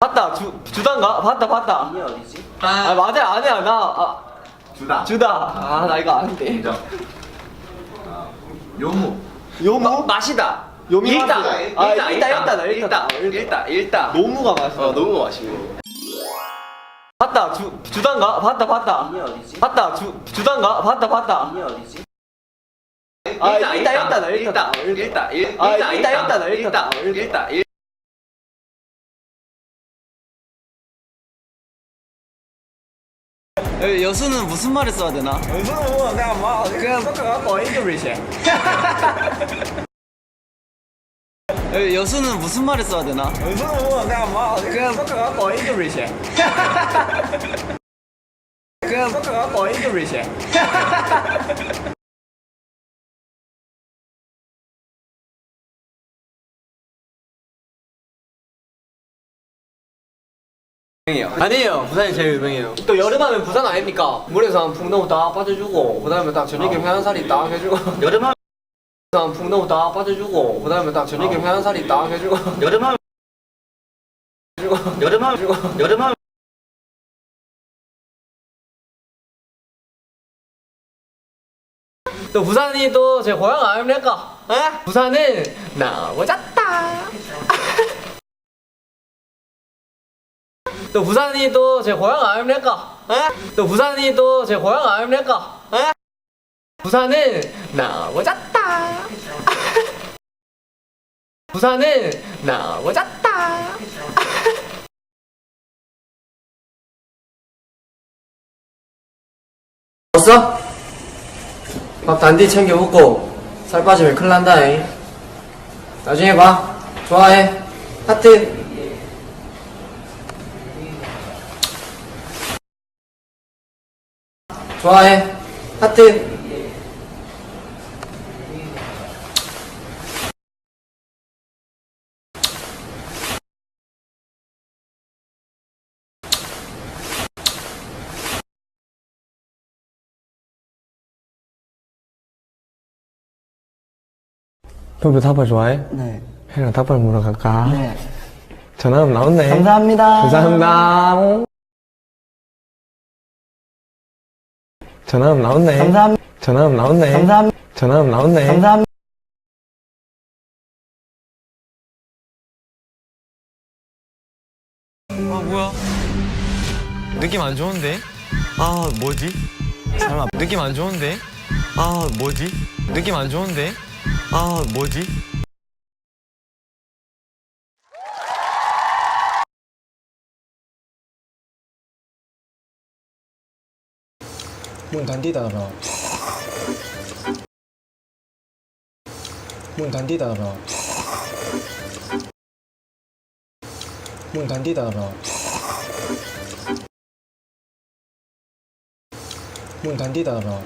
봤다 주 주단가 봤다 봤다 이게 어디지? 아 맞아 아니야 나 아, 주다. 주다 아 나 이거 아는데 인정. 아, 요무. 요무 맛이다. 요미 일다. 맛이다. 일다. 아, 일다. 일다, 일다, 일다. 일다. 일다. 일다. 노무가 맛있어 어 너무 맛있네. 봤다 주 주단가 봤다 봤다 이게 어디지? 봤다 주 주단가 봤다 봤다 이게 어디지? 아, 일다, 일다, 일다, 일다. 일다. 일다. 일- 아, 일다. 일다, 일다, 일다. 일다. 일다. 일- 여수는 무슨 말을 써야 되나? 무슨 내가 막 그냥 섞어갖고 잉글리시 여수는 무슨 말을 써야 되나? 무슨 내가 막 그냥 섞어갖고 잉글리시 그냥 섞어갖고 잉글리시 아니에요. 부산이 제일 유명해요. 또 여름하면 부산 아닙니까? 물에서 한 풍덩이 딱 빠져주고 그 다음에 딱 저녁에 회한살이 딱 해주고. 여름하면 한 풍덩이 딱 빠져주고 그 다음에 딱 저녁에 회한살이 딱 해주고. 여름하면 여름하면 여름하면 또 부산이 또 제 고향 아닙니까? 에? 부산은 너무 잤다. 또 부산이 또 제 고향 아닙니까? 에? 또 부산이 또 제 고향 아닙니까? 에? 부산은 너무 잤다. 부산은 너무 잤다. 왔어? 밥 단디 챙겨 먹고 살 빠지면 큰일 난다잉 나중에 봐 좋아해 하트 좋아해 하트 형도 닭발 좋아해? 네. 형이랑 닭발 먹으러 갈까? 네. 전화하면 나온네 감사합니다. 감사합니다 전화하면 나온네 감사합니다. 전화하면 나온네 감사합니다. 전화하면 나온네 감사합니다. 아 뭐야? 느낌 안 좋은데? 아 뭐지? 설마 느낌 안 좋은데? 아 뭐지? 느낌 안 좋은데? 아 뭐지? 문 단디 닫아봐. 문 단디 닫아봐. 문 단디 닫아봐. 문 단디 닫아봐.